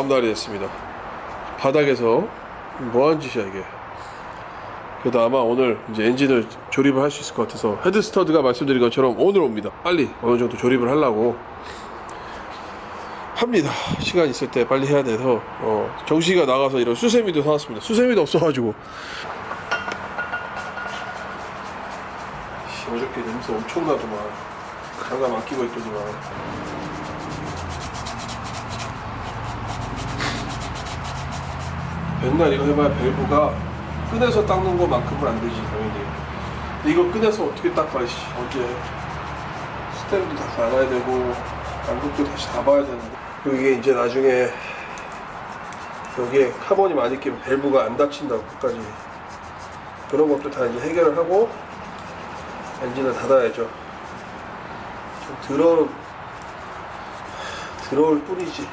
다음 날이 됐습니다. 바닥에서 뭐 하는 짓이야 이게. 그래도 아마 오늘 이제 엔진을 조립을 할 수 있을 것 같아서 헤드 스터드가 말씀드린 것처럼 오늘 옵니다. 빨리 어느 정도 조립을 하려고 합니다. 시간 있을 때 빨리 해야 돼서 어, 정시가 나가서 이런 수세미도 사왔습니다. 수세미도 없어가지고 씨, 어저께 냄새 엄청나더만 장갑 안 끼고 있더니만 맨날 이거 해봐야 밸브가 끈에서 닦는 것만큼은 안 되지 당연히. 근데 이거 끈에서 어떻게 닦아 씨. 어제 스템도 다 갈아야 되고 양극도 다시 잡아야 되는데. 그리고 이게 이제 나중에 여기에 카본이 많이 끼면 밸브가 안 닫힌다고 끝까지. 그런 것도 다 이제 해결을 하고 엔진을 닫아야죠. 좀 더러운 더러울 뿐이지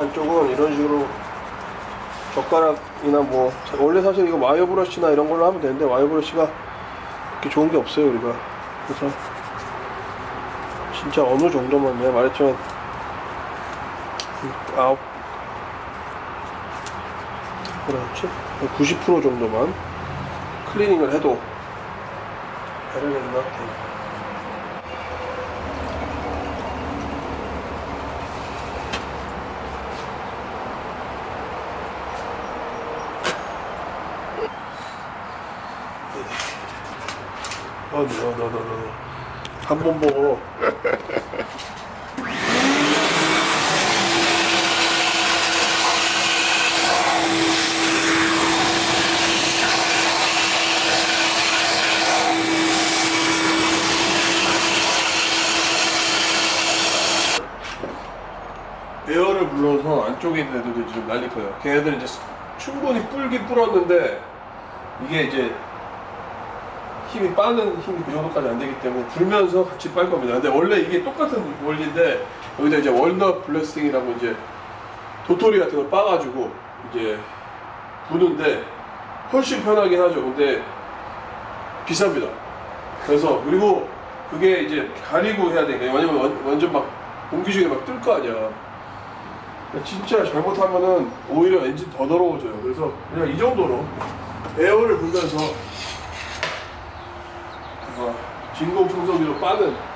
한쪽은 이런 식으로 젓가락이나 뭐 원래 사실 이거 와이어 브러쉬나 이런 걸로 하면 되는데 와이어 브러쉬가 그렇게 좋은 게 없어요 우리가 그래서 진짜 어느 정도만 내가 말했지만 아홉 했지? 90% 정도만 클리닝을 해도 되려나 아, 너, 너, 너, 너. 한번 보고. 에어를 불러서 안쪽에 있는 애들도 지금 난리 커요. 걔네들 이제 충분히 불긴 불었는데 이게 이제 힘이 빠는 힘이 그 정도까지 안 되기 때문에 불면서 같이 빨 겁니다. 근데 원래 이게 똑같은 원리인데 여기다 이제 월넛 블래스팅이라고 이제 도토리 같은 걸 빠가지고 이제 부는데 훨씬 편하긴 하죠. 근데 비쌉니다. 그래서 그리고 그게 이제 가리고 해야 되니까 왜냐면 완- 완전 막 공기 중에 막 뜰 거 아니야. 진짜 잘못하면은 오히려 엔진 더 더러워져요. 그래서 그냥 이 정도로 에어를 불면서 어, 진공 청소기로 빠는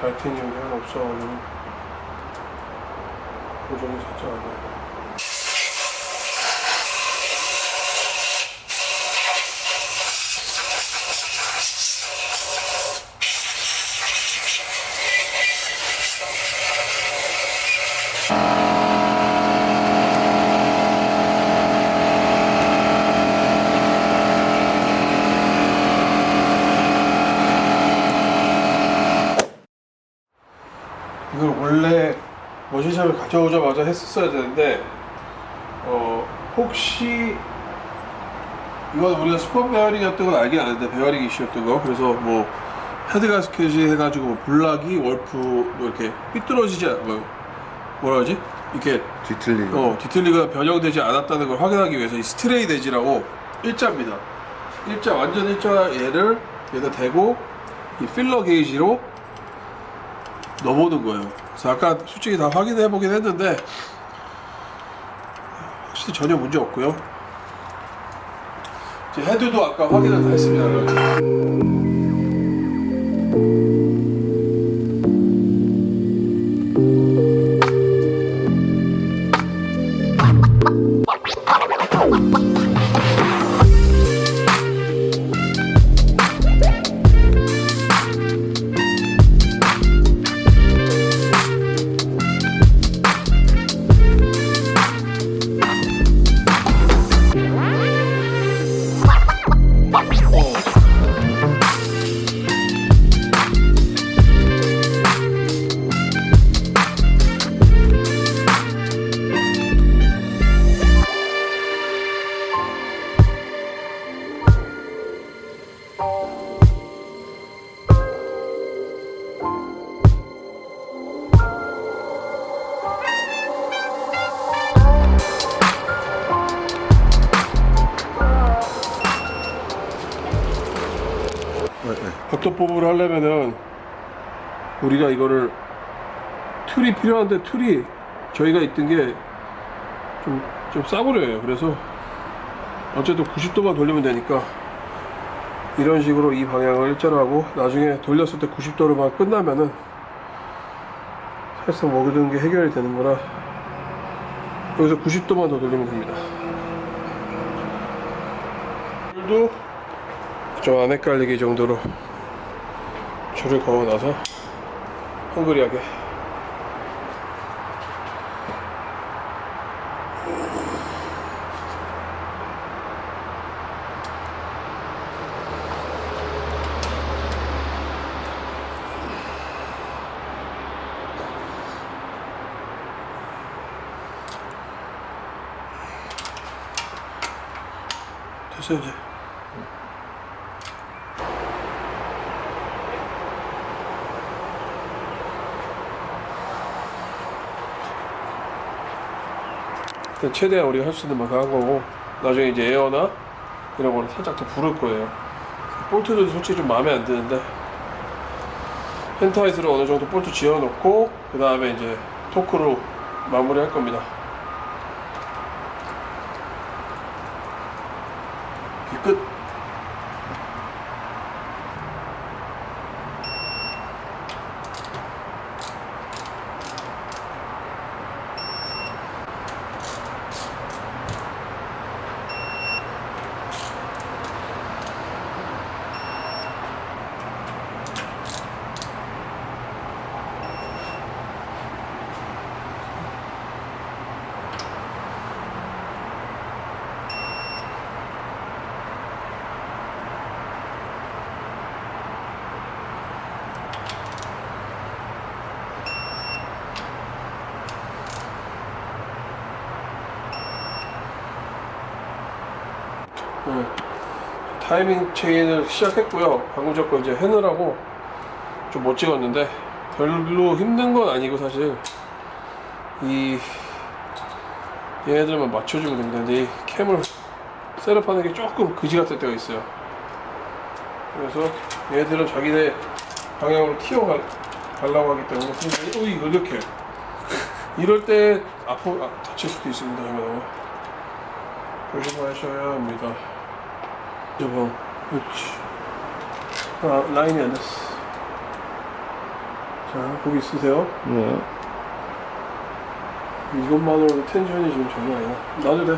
타이타니움이 하나 없어가지고 고정이 살짝 안 돼요. 가져오자마자 했었어야 되는데 어 혹시 이건 우리가 스폰 베어링이었던 건 알긴 아는데 베어링 이슈였던 거 그래서 뭐 헤드 가스켓이 해가지고 블락이 월프 뭐 이렇게 삐뚤어지지 않- 뭐 뭐라 그러지 이렇게 뒤틀리고 어, 디틀리가 변형되지 않았다는 걸 확인하기 위해서 이 스트레이 대지라고 일자입니다. 일자 완전 일자 얘를 여기다 대고 이 필러 게이지로 넣어보는 거예요. 그래서 아까 솔직히 다 확인해 보긴 했는데 확실히 전혀 문제 없고요. 헤드도 아까 확인을 다 했습니다. 하려면은 우리가 이거를 툴이 필요한데 툴이 저희가 있던 게 좀 좀 싸구려예요. 그래서 어쨌든 90도만 돌리면 되니까 이런 식으로 이 방향을 일자로 하고 나중에 돌렸을 때 90도로만 끝나면은 사실상 모든 게 해결이 되는 거라 여기서 90도만 더 돌리면 됩니다. 줄도 좀 안 헷갈리게 정도로 줄을 그어놔서 헝그리하게. 됐어요 이제 최대한 우리가 할 수 있는 만큼 한 거고 나중에 이제 에어나 이런 거를 살짝 더 부를 거예요. 볼트도 솔직히 좀 마음에 안 드는데 펜타이트로 어느 정도 볼트 지어놓고 그 다음에 이제 토크로 마무리 할 겁니다 네. 타이밍 체인을 시작했고요. 방금 전거 이제 해느라고 좀 못 찍었는데 별로 힘든 건 아니고 사실 이 얘네들만 맞춰주면. 근데 이 캠을 셋업하는 게 조금 그지 같을 때가 있어요. 그래서 얘네들은 자기네 방향으로 튀어가 가려고 하기 때문에 근데 어 이거 이렇게 이럴 때 아프 아, 다칠 수도 있습니다. 이거 조심하셔야 합니다. 저거 그렇지. 아 라인이 안 됐어. 자 거기 있으세요. 네. 이것만으로도 텐션이 지금 장난 아니야 놔도 돼.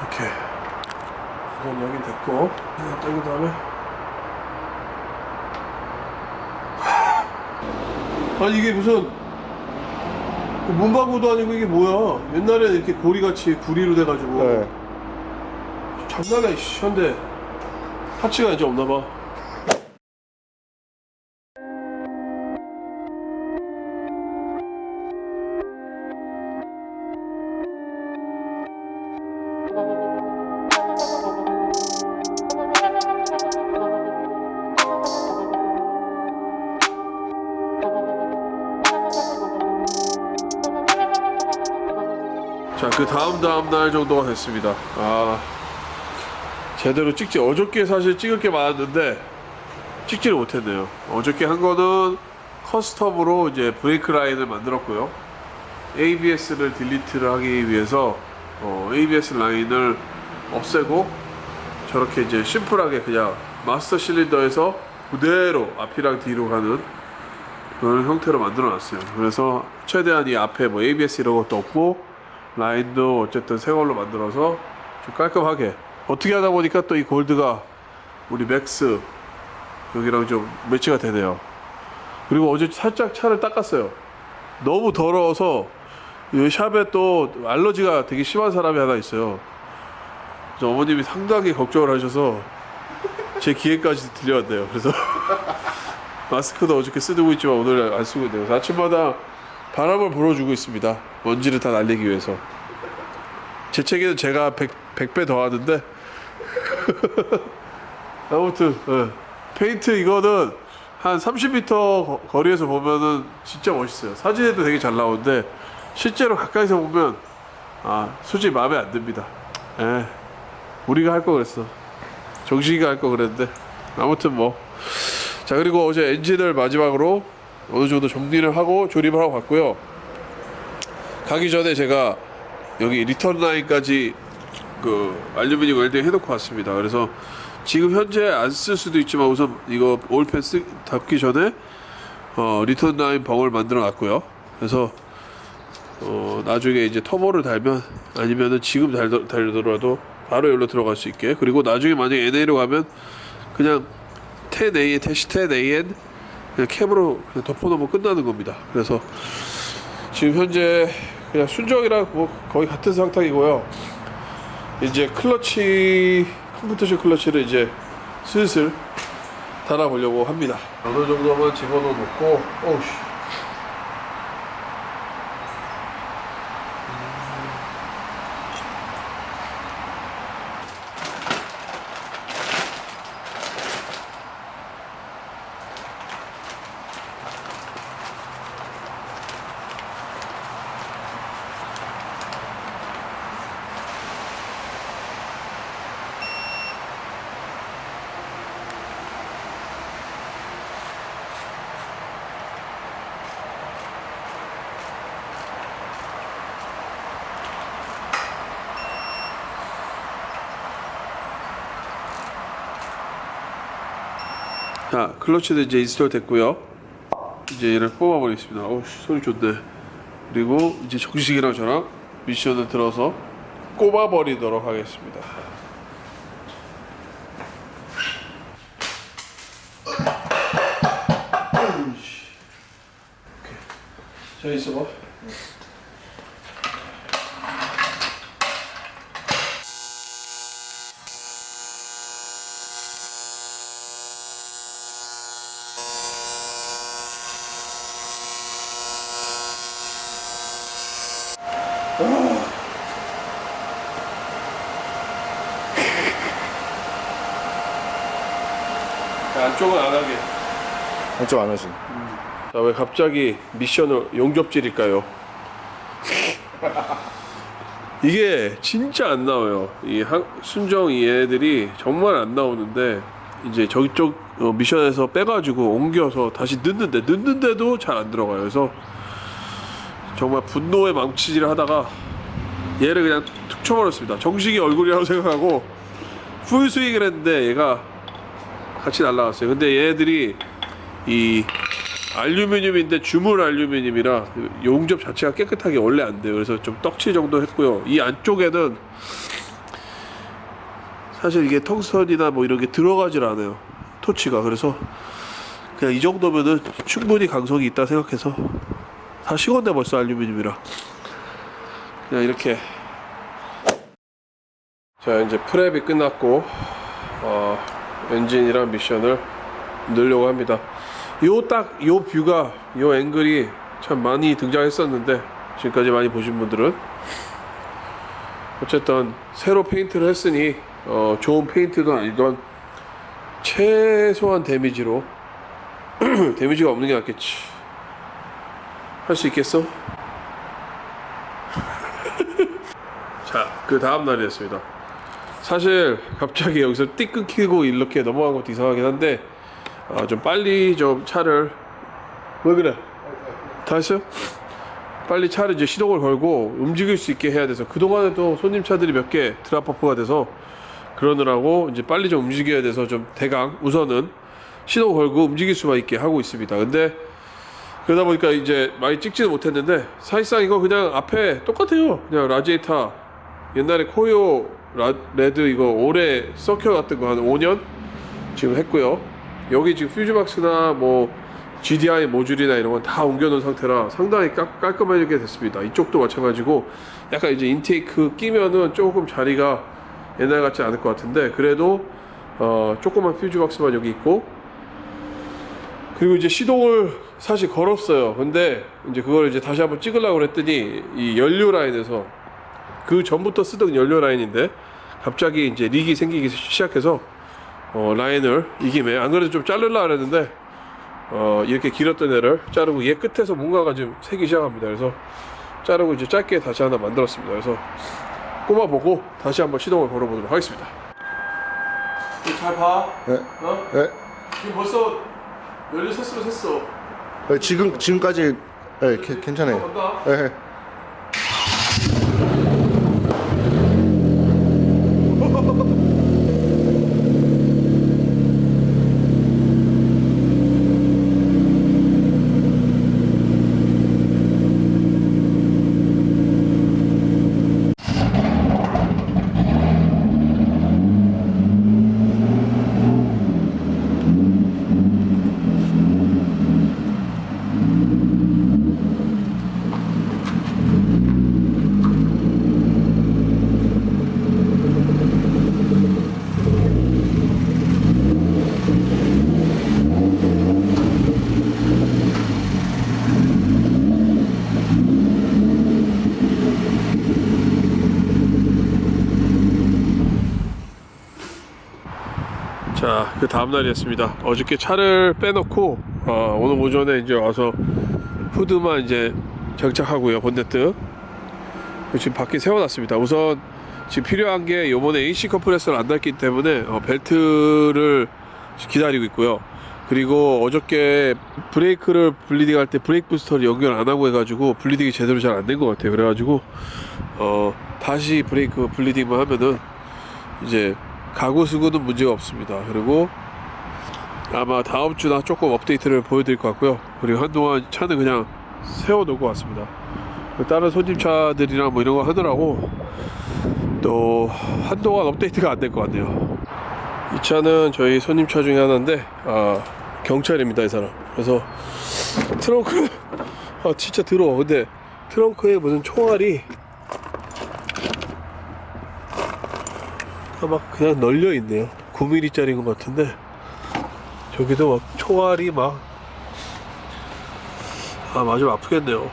이렇게 이건 여기 됐고 이거 떼고 다음에. 아니 이게 무슨 문방구도 아니고 이게 뭐야 옛날에 이렇게 고리같이 구리로 돼가지고 네. 장난해 씨, 현대 파츠가 이제 없나 봐. 그 다음 다음 날 정도가 됐습니다. 아, 제대로 찍지. 어저께 사실 찍을 게 많았는데 찍지를 못했네요. 어저께 한 거는 커스텀으로 이제 브레이크 라인을 만들었고요. ABS를 딜리트를 하기 위해서 어, ABS 라인을 없애고 저렇게 이제 심플하게 그냥 마스터 실린더에서 그대로 앞이랑 뒤로 가는 그런 형태로 만들어 놨어요. 그래서 최대한 이 앞에 뭐 ABS 이런 것도 없고 라인도 어쨌든 새 걸로 만들어서 좀 깔끔하게 어떻게 하다 보니까 또 이 골드가 우리 맥스 여기랑 좀 매치가 되네요. 그리고 어제 살짝 차를 닦았어요. 너무 더러워서 이 샵에 또 알러지가 되게 심한 사람이 하나 있어요. 그래서 어머님이 상당히 걱정을 하셔서 제 기회까지 들려왔대요. 그래서 마스크도 어저께 쓰고 있지만 오늘 안 쓰고 있네요. 아침마다 바람을 불어주고 있습니다. 먼지를 다 날리기 위해서. 제 책에는 제가 100, 100 배 더 하는데 아무튼 예. 페인트 이거는 한 30m 거- 거리에서 보면은 진짜 멋있어요. 사진에도 되게 잘 나오는데 실제로 가까이서 보면 아 솔직히 마음에 안 듭니다. 예. 우리가 할 거 그랬어. 정식이가 할 거 그랬는데 아무튼 뭐 자 그리고 어제 엔진을 마지막으로 어느 정도 정리를 하고 조립을 하고 갔고요. 가기 전에 제가 여기 리턴 라인까지 그 알루미늄 웰딩 해놓고 왔습니다. 그래서 지금 현재 안 쓸 수도 있지만 우선 이거 올펜 쓰, 닫기 전에 어, 리턴 라인 벙을 만들어 놨고요. 그래서 어, 나중에 이제 터보를 달면 아니면은 지금 달, 달더라도 바로 여기로 들어갈 수 있게 그리고 나중에 만약에 NA로 가면 그냥 10AN, 대시 10AN 그냥 캡으로 그냥 덮어놓으면 끝나는 겁니다. 그래서 지금 현재 그냥 순정이랑 뭐 거의 같은 상황이고요. 이제 클러치 컴퓨터식 클러치를 이제 슬슬 달아보려고 합니다. 어느 정도만 집어넣어 놓고 어우씨 자 클러치도 이제 인스톨 됐고요. 이제 얘를 뽑아버리겠습니다. 씨, 소리 좋네. 그리고 이제 정식이랑 저랑 미션을 들어서 꼽아버리도록 하겠습니다. 자 있어봐 안쪽은 안 하게 한쪽 안 하시. 자, 왜 갑자기 미션을 용접질일까요? 이게 진짜 안 나와요. 이 한- 순정 이 애들이 정말 안 나오는데 이제 저쪽 어, 미션에서 빼가지고 옮겨서 다시 넣는데 넣는데도 잘 안 들어가요. 그래서 정말 분노의 망치질을 하다가 얘를 그냥 툭 쳐버렸습니다. 정식이 얼굴이라고 생각하고 풀 스윙을 했는데 얘가 같이 날라갔어요. 근데 얘들이 이 알루미늄인데 주물 알루미늄이라 용접 자체가 깨끗하게 원래 안 돼요. 그래서 좀 떡칠 정도 했고요. 이 안쪽에는 사실 이게 텅스턴이나 뭐 이런 게 들어가질 않아요. 토치가 그래서 그냥 이 정도면은 충분히 강성이 있다 생각해서 다 식었네 벌써 알루미늄이라 그냥 이렇게 자 이제 프랩이 끝났고 어, 엔진이랑 미션을 넣으려고 합니다. 요 딱 요 뷰가 요 앵글이 참 많이 등장했었는데 지금까지 많이 보신 분들은 어쨌든 새로 페인트를 했으니 어, 좋은 페인트도 아니던 최소한 데미지로 데미지가 없는 게 낫겠지. 할 수 있겠어? 자, 그 다음 날이었습니다. 사실 갑자기 여기서 띠 끊기고 이렇게 넘어간 것도 이상하긴 한데 아, 좀 빨리 좀 차를 왜 그래? 다 했어요? 빨리 차를 이제 시동을 걸고 움직일 수 있게 해야 돼서 그동안에 또 손님 차들이 몇 개 드랍퍼가 돼서 그러느라고 이제 빨리 좀 움직여야 돼서 좀 대강 우선은 시동 걸고 움직일 수만 있게 하고 있습니다. 근데 그러다 보니까 이제 많이 찍지는 못했는데 사실상 이거 그냥 앞에 똑같아요. 그냥 라지에이터 옛날에 코요 라, 레드 이거 오래 썩혀갔던 거한 5년 지금 했고요. 여기 지금 퓨즈박스나 뭐 GDI 모듈이나 이런 건 다 옮겨놓은 상태라 상당히 깔, 깔끔하게 됐습니다. 이쪽도 마찬가지고 약간 이제 인테이크 끼면은 조금 자리가 옛날 같지 않을 것 같은데 그래도 어, 조그만 퓨즈박스만 여기 있고 그리고 이제 시동을 사실 걸었어요. 근데 이제 그걸 이제 다시 한번 찍으려고 그랬더니 이 연료 라인에서 그 전부터 쓰던 연료 라인인데 갑자기 이제 릭이 생기기 시작해서 어, 라인을 이 김에 안 그래도 좀 자르려 그랬는데 어, 이렇게 길었던 애를 자르고 얘 끝에서 뭔가가 좀 새기 시작합니다. 그래서 자르고 이제 짧게 다시 하나 만들었습니다. 그래서 꼽아보고 다시 한번 시동을 걸어보도록 하겠습니다. 잘 봐. 네. 어? 네. 지금 벌써 연료 샜으면 샜어. 네, 지금 지금까지 네, 개- 괜찮아요. 간다. 네. 자, 그 다음 날이었습니다. 어저께 차를 빼놓고 어, 오늘 오전에 이제 와서 후드만 이제 장착하고요, 본네트. 지금 밖에 세워놨습니다. 우선 지금 필요한 게 요번에 AC 컴프레서를 안 달기 때문에 어, 벨트를 기다리고 있고요. 그리고 어저께 브레이크를 블리딩 할 때 브레이크 부스터를 연결 안 하고 해가지고 블리딩이 제대로 잘 안 된 것 같아요. 그래가지고 어, 다시 브레이크 블리딩만 하면은 이제 가구 수구는 문제가 없습니다. 그리고 아마 다음 주나 조금 업데이트를 보여드릴 것 같고요. 그리고 한동안 차는 그냥 세워놓을 것 같습니다. 다른 손님 차들이랑 뭐 이런 거 하느라고 또 한동안 업데이트가 안 될 것 같네요. 이 차는 저희 손님 차 중에 하나인데 아, 경찰입니다 이 사람. 그래서 트렁크 아 진짜 더러워. 근데 트렁크에 무슨 총알이 아, 막 그냥 널려 있네요. 9mm짜리인 것 같은데 저기도 막 총알이 막 아, 맞으면 아프겠네요.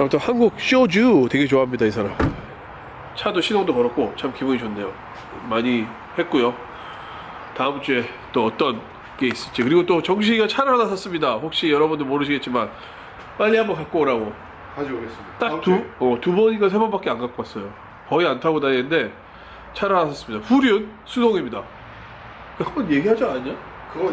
아무튼 한국 쇼주 되게 좋아합니다, 이 사람. 차도 시동도 걸었고 참 기분이 좋네요. 많이 했고요. 다음 주에 또 어떤 게 있을지 그리고 또 정식이가 차를 하나 샀습니다. 혹시 여러분들 모르시겠지만 빨리 한번 갖고 오라고. 가져오겠습니다. 딱 두 어, 두 번인가 세 번밖에 안 갖고 왔어요. 거의 안 타고 다니는데 차를 하나 샀습니다. 후륜 수동입니다. 한번 얘기하지 않았냐? 그거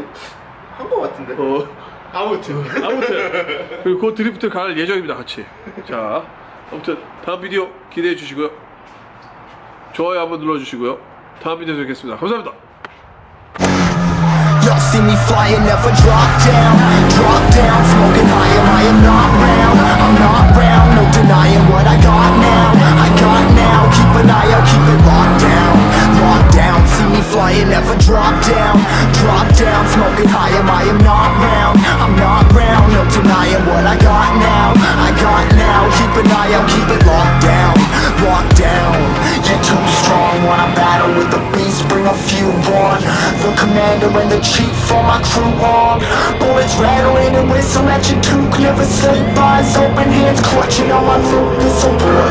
한 거 같은데. 어, 아무튼. 아무튼 그리고 그 드리프트 갈 예정입니다. 같이. 자, 아무튼 다음 비디오 기대해 주시고요. 좋아요 한번 눌러 주시고요. 다음 비디오에서 뵙겠습니다. 감사합니다. Y'all see me flying, never drop down Drop down, smoking high, am I am not round I'm not round, no denying what I got now and the chief for my crew on. Bullets rattling and whistle at your toque. Never sleep, eyes open, hands clutching on my loot This a war